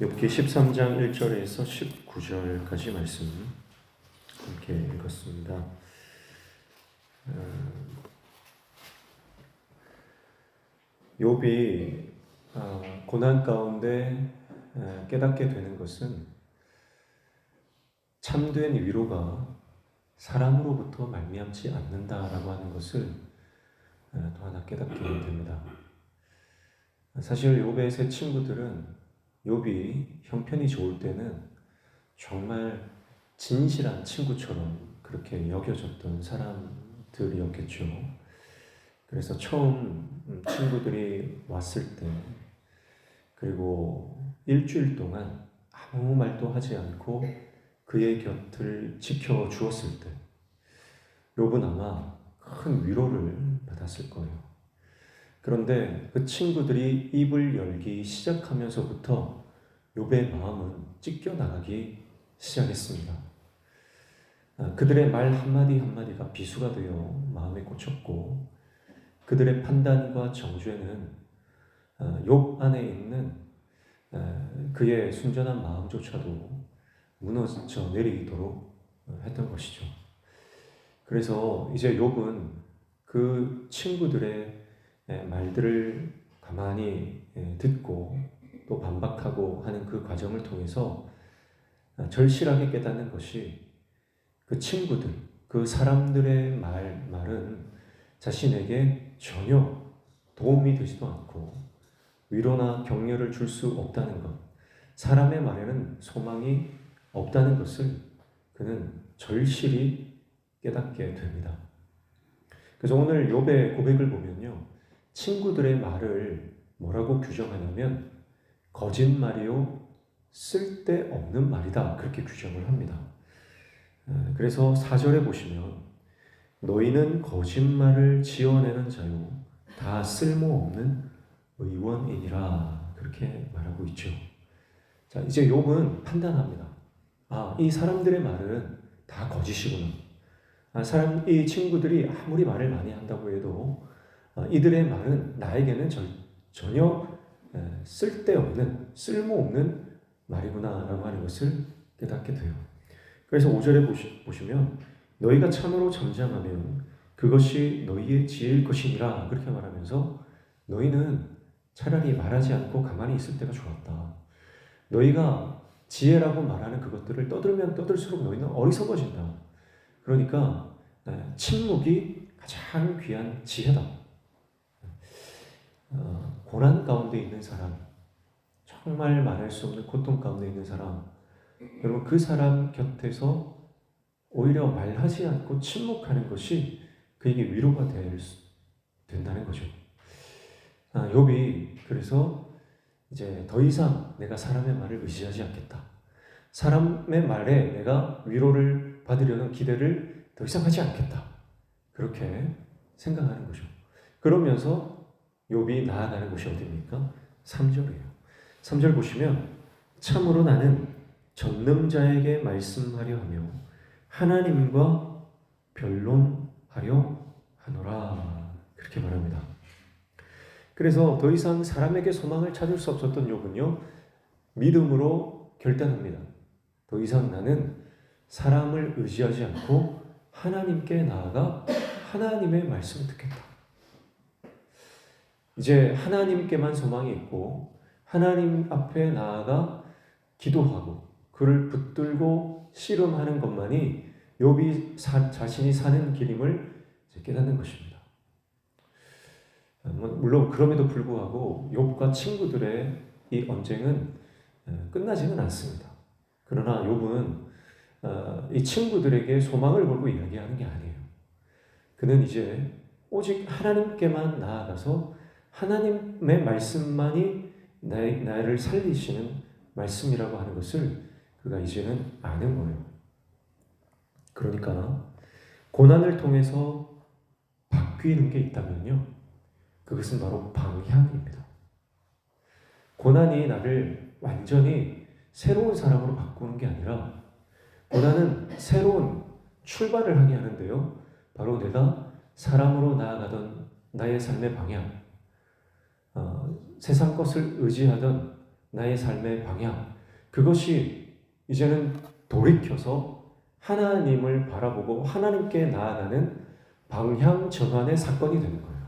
욥기 13장 1절에서 19절까지 말씀 함께 읽었습니다. 어, 욥이 어, 고난 가운데 어, 깨닫게 되는 것은 참된 위로가 사람으로부터 말미암지 않는다라고 하는 것을 어, 또 하나 깨닫게 됩니다. 사실 욥의 세 친구들은 욥이 형편이 좋을 때는 정말 진실한 친구처럼 그렇게 여겨졌던 사람들이었겠죠. 그래서 처음 음, 친구들이 왔을 때 그리고 일주일 동안 아무 말도 하지 않고 그의 곁을 지켜 주었을 때 욥은 아마 큰 위로를 받았을 거예요. 그런데 그 친구들이 입을 열기 시작하면서부터 욥의 마음은 찢겨 나가기 시작했습니다. 아, 그들의 말 한마디 한마디가 비수가 되어 마음에 꽂혔고 그들의 판단과 정죄는 아, 욥 안에 있는 아, 그의 순전한 마음조차도 무너져 내리도록 했던 것이죠. 그래서 이제 욥은 그 친구들의 예, 말들을 가만히 예, 듣고 또 반박하고 하는 그 과정을 통해서 아, 절실하게 깨닫는 것이 그 친구들, 그 사람들의 말, 말은 자신에게 전혀 도움이 되지도 않고 위로나 격려를 줄 수 없다는 것, 사람의 말에는 소망이 없다는 것을 그는 절실히 깨닫게 됩니다. 그래서 오늘 욥의 고백을 보면요. 친구들의 말을 뭐라고 규정하냐면 거짓말이요 쓸데없는 말이다 그렇게 규정을 합니다. 어, 그래서 4절에 보시면 너희는 거짓말을 지어내는 자요 다 쓸모없는 의원이니라 그렇게 말하고 있죠. 자 이제 욥은 판단합니다. 아이 사람들의 말은 다 거짓이구나. 아, 사람 이 친구들이 아무리 말을 많이 한다고 해도 어, 이들의 말은 나에게는 전, 전혀 쓸데없는 쓸모없는 말이구나라고 하는 것을 깨닫게 돼요. 그래서 5절에 보시, 보시면 너희가 참으로 잠잠하면 그것이 너희의 지혜일 것이니라 그렇게 말하면서 너희는 차라리 말하지 않고 가만히 있을 때가 좋았다. 너희가 지혜라고 말하는 그것들을 떠들면 떠들수록 너희는 어리석어진다. 그러니까 침묵이 가장 귀한 지혜다. 어, 고난 가운데 있는 사람, 정말 말할 수 없는 고통 가운데 있는 사람, 여러분 그 사람 곁에서 오히려 말하지 않고 침묵하는 것이 그에게 위로가 될 수, 된다는 거죠. 아, 욥이 그래서 이제 더 이상 내가 사람의 말을 의지하지 않겠다. 사람의 말에 내가 위로를 받으려는 기대를 더 이상 하지 않겠다. 그렇게 생각하는 거죠. 그러면서 욥이 나아가는 곳이 어디입니까? 3절이에요. 3절 보시면 참으로 나는 전능자에게 말씀하려 하며 하나님과 변론하려 하노라 그렇게 말합니다. 그래서 더 이상 사람에게 소망을 찾을 수 없었던 욥은요 믿음으로 결단합니다. 더 이상 나는 사람을 의지하지 않고 하나님께 나아가 하나님의 말씀을 듣겠다. 이제 하나님께만 소망이 있고 하나님 앞에 나아가 기도하고 그를 붙들고 씨름하는 것만이 욥이 자신이 사는 길임을 깨닫는 것입니다. 뭐, 물론 그럼에도 불구하고 욥과 친구들의 이 언쟁은 어, 끝나지는 않습니다. 그러나 욥은 어, 이 친구들에게 소망을 걸고 이야기하는 게 아니에요. 그는 이제 오직 하나님께만 나아가서 하나님의 말씀만이 나의, 나를 살리시는 말씀이라고 하는 것을 그가 이제는 아는 거예요. 그러니까 고난을 통해서 바뀌는 게 있다면요. 그것은 바로 방향입니다. 고난이 나를 완전히 새로운 사람으로 바꾸는 게 아니라 고난은 새로운 출발을 하게 하는데요. 바로 내가 사람으로 나아가던 나의 삶의 방향, 어, 세상 것을 의지하던 나의 삶의 방향, 그것이 이제는 돌이켜서 하나님을 바라보고 하나님께 나아가는 방향 전환의 사건이 되는 거예요.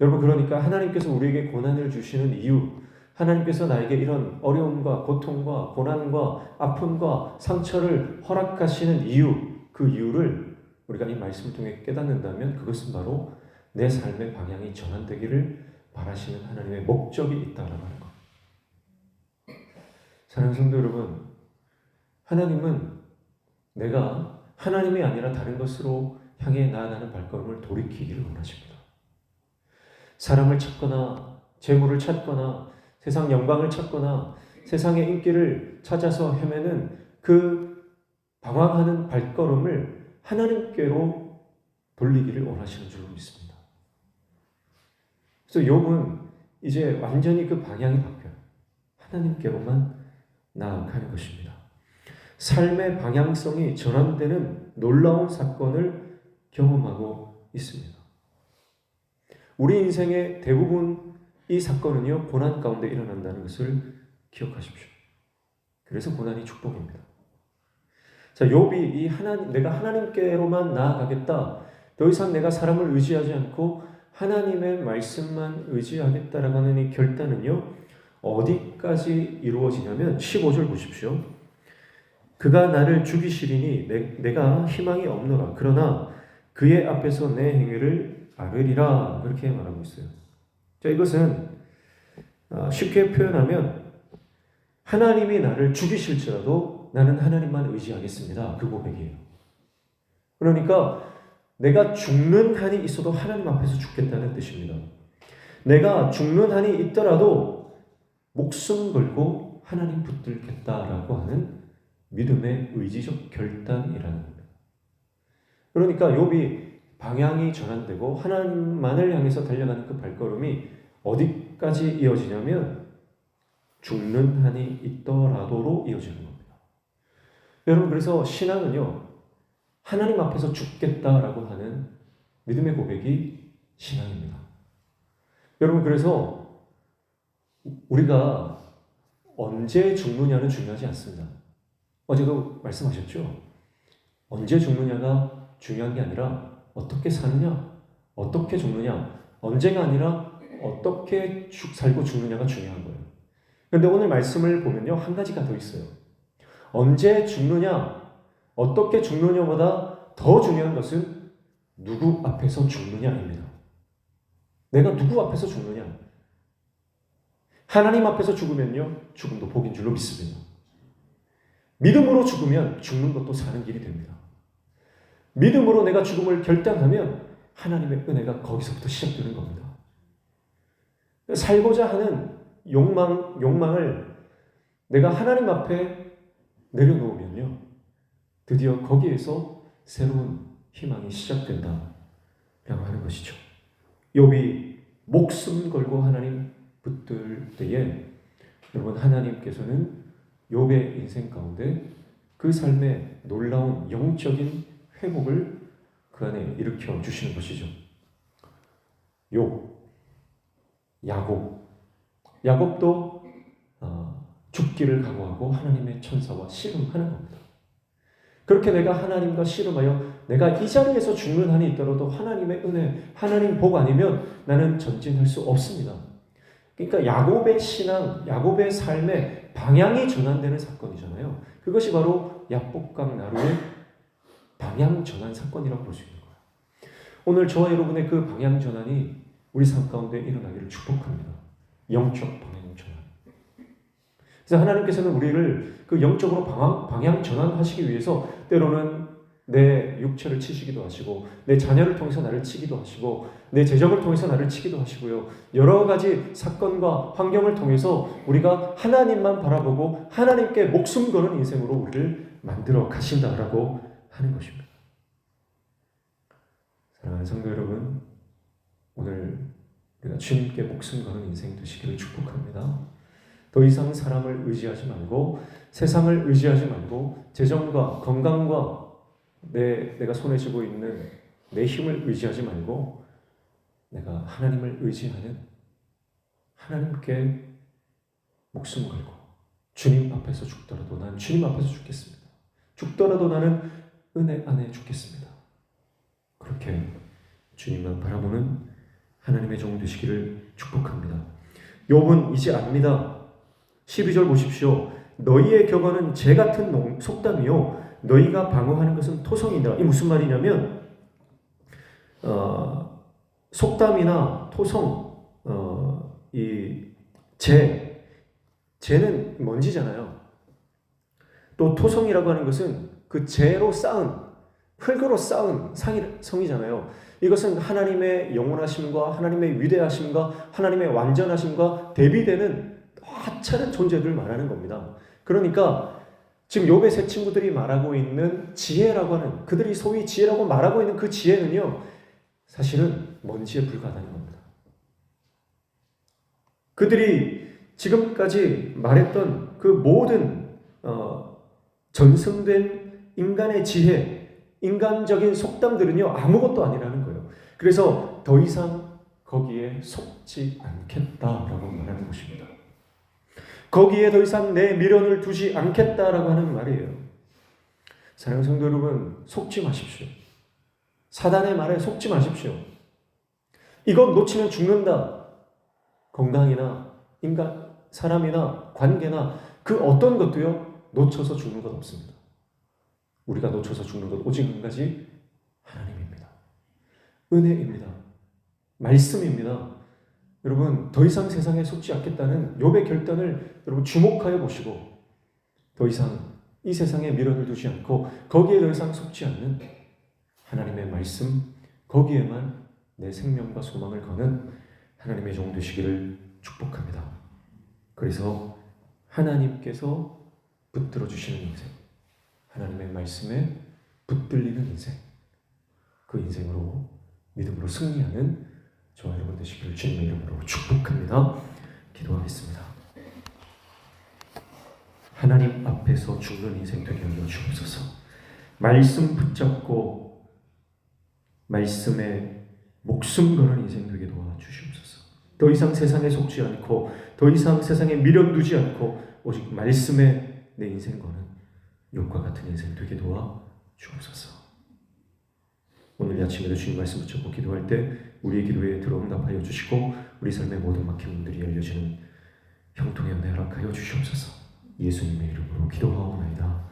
여러분, 그러니까 하나님께서 우리에게 고난을 주시는 이유, 하나님께서 나에게 이런 어려움과 고통과 고난과 아픔과 상처를 허락하시는 이유, 그 이유를 우리가 이 말씀을 통해 깨닫는다면 그것은 바로 내 삶의 방향이 전환되기를 바라시는 하나님의 목적이 있다라고 하는 것. 사랑하는 성도 여러분, 하나님은 내가 하나님이 아니라 다른 것으로 향해 나아가는 발걸음을 돌이키기를 원하십니다. 사람을 찾거나 재물을 찾거나 세상 영광을 찾거나 세상의 인기를 찾아서 헤매는 그 방황하는 발걸음을 하나님께로 돌리기를 원하시는 줄로 믿습니다. 그래서 욥은 이제 완전히 그 방향이 바뀌어요. 하나님께로만 나아가는 것입니다. 삶의 방향성이 전환되는 놀라운 사건을 경험하고 있습니다. 우리 인생의 대부분 이 사건은요, 고난 가운데 일어난다는 것을 기억하십시오. 그래서 고난이 축복입니다. 자, 욥이 이 하나님, 내가 하나님께로만 나아가겠다. 더 이상 내가 사람을 의지하지 않고 하나님의 말씀만 의지하겠다라고 하는 이 결단은요, 어디까지 이루어지냐면 15절 보십시오. 그가 나를 죽이시리니 내, 가 희망이 없노라. 그러나 그의 앞에서 내 행위를 아뢰리라. 그렇게 말하고 있어요. 자, 이것은 아, 쉽게 표현하면 하나님이 나를 죽이실지라도 나는 하나님만 의지하겠습니다. 그 고백이에요. 그러니까 내가 죽는 한이 있어도 하나님 앞에서 죽겠다는 뜻입니다. 내가 죽는 한이 있더라도 목숨 걸고 하나님 붙들겠다라고 하는 믿음의 의지적 결단이라는 겁니다. 그러니까 욥이 방향이 전환되고 하나님만을 향해서 달려가는 그 발걸음이 어디까지 이어지냐면 죽는 한이 있더라도로 이어지는 겁니다. 여러분 그래서 신앙은요 하나님 앞에서 죽겠다라고 하는 믿음의 고백이 신앙입니다. 여러분 그래서 우리가 언제 죽느냐는 중요하지 않습니다. 어제도 말씀하셨죠? 언제 죽느냐가 중요한 게 아니라 어떻게 사느냐, 어떻게 죽느냐, 언제가 아니라 어떻게 죽, 살고 죽느냐가 중요한 거예요. 그런데 오늘 말씀을 보면요, 한 가지가 더 있어요. 언제 죽느냐, 어떻게 죽느냐보다 더 중요한 것은 누구 앞에서 죽느냐입니다. 내가 누구 앞에서 죽느냐. 하나님 앞에서 죽으면요, 죽음도 복인 줄로 믿습니다. 믿음으로 죽으면 죽는 것도 사는 길이 됩니다. 믿음으로 내가 죽음을 결단하면 하나님의 은혜가 거기서부터 시작되는 겁니다. 살고자 하는 욕망, 욕망을 내가 하나님 앞에 내려놓으면요. 드디어 거기에서 새로운 희망이 시작된다. 라고 하는 것이죠. 욥이 목숨 걸고 하나님 붙들 때에 여러분 하나님께서는 욥의 인생 가운데 그 삶의 놀라운 영적인 회복을 그 안에 일으켜 주시는 것이죠. 욥, 야곱, 야곱도 어, 죽기를 각오하고 하나님의 천사와 씨름하는 겁니다. 그렇게 내가 하나님과 씨름하여 내가 이 자리에서 죽는 한이 있더라도 하나님의 은혜, 하나님 복 아니면 나는 전진할 수 없습니다. 그러니까 야곱의 신앙, 야곱의 삶의 방향이 전환되는 사건이잖아요. 그것이 바로 야복강 나루의 방향 전환 사건이라고 볼 수 있는 거예요. 오늘 저와 여러분의 그 방향 전환이 우리 삶 가운데 일어나기를 축복합니다. 영적 방향. 그래서 하나님께서는 우리를 그 영적으로 방향, 방향 전환하시기 위해서 때로는 내 육체를 치시기도 하시고 내 자녀를 통해서 나를 치기도 하시고 내 재정을 통해서 나를 치기도 하시고요. 여러 가지 사건과 환경을 통해서 우리가 하나님만 바라보고 하나님께 목숨 거는 인생으로 우리를 만들어 가신다라고 하는 것입니다. 사랑하는 성도 여러분, 오늘 우리가 주님께 목숨 거는 인생 되시기를 축복합니다. 더 이상 사람을 의지하지 말고 세상을 의지하지 말고 재정과 건강과 내, 내가 손에 쥐고 있는 내 힘을 의지하지 말고 내가 하나님을 의지하는 하나님께 목숨 걸고 주님 앞에서 죽더라도 난 주님 앞에서 죽겠습니다. 죽더라도 나는 은혜 안에 죽겠습니다. 그렇게 주님만 바라보는 하나님의 종 되시기를 축복합니다. 욥은 이제 압니다. 12절 보십시오. 너희의 격언은 재 같은 농- 속담이요 너희가 방어하는 것은 토성이다. 이 무슨 말이냐면 어, 속담이나 토성 어, 이 재 재는 먼지잖아요. 또 토성이라고 하는 것은 그 재로 쌓은 흙으로 쌓은 상이, 성이잖아요. 이것은 하나님의 영원하심과 하나님의 위대하심과 하나님의 완전하심과 대비되는 하찮은 존재들을 말하는 겁니다. 그러니까 지금 욥의 세 친구들이 말하고 있는 지혜라고 하는 그들이 소위 지혜라고 말하고 있는 그 지혜는요. 사실은 먼지에 불과하다는 겁니다. 그들이 지금까지 말했던 그 모든 어, 전승된 인간의 지혜, 인간적인 속담들은요 아무것도 아니라는 거예요. 그래서 더 이상 거기에 속지 않겠다라고 말하는 것입니다. 거기에 더 이상 내 미련을 두지 않겠다라고 하는 말이에요. 사랑하는 성도 여러분, 속지 마십시오. 사단의 말에 속지 마십시오. 이것 놓치면 죽는다. 건강이나 인간, 사람이나 관계나 그 어떤 것도요, 놓쳐서 죽는 것 없습니다. 우리가 놓쳐서 죽는 것 오직 한 가지 하나님입니다. 은혜입니다. 말씀입니다. 여러분 더 이상 세상에 속지 않겠다는 욥의 결단을 여러분 주목하여 보시고 더 이상 이 세상에 미련을 두지 않고 거기에 더 이상 속지 않는 하나님의 말씀 거기에만 내 생명과 소망을 거는 하나님의 종 되시기를 축복합니다. 그래서 하나님께서 붙들어 주시는 인생 하나님의 말씀에 붙들리는 인생 그 인생으로 믿음으로 승리하는 저와 여러분 되시기를 주님의 이름으로 축복합니다. 기도하겠습니다. 하나님 앞에서 죽는 인생 되게 하여 주옵소서. 말씀 붙잡고 말씀에 목숨 거는 인생 되게 도와 주시옵소서. 더 이상 세상에 속지 않고 더 이상 세상에 미련 두지 않고 오직 말씀에 내 인생 거는 욕과 같은 인생 되게 도와 주옵소서. 오늘 이 아침에도 주님 말씀 붙잡고 기도할 때 우리의 기도에 들어응답하여 주시고 우리 삶의 모든 막힌 문들이 열려지는 형통의 은혜 허락하여 주시옵소서. 예수님의 이름으로 기도하옵나이다.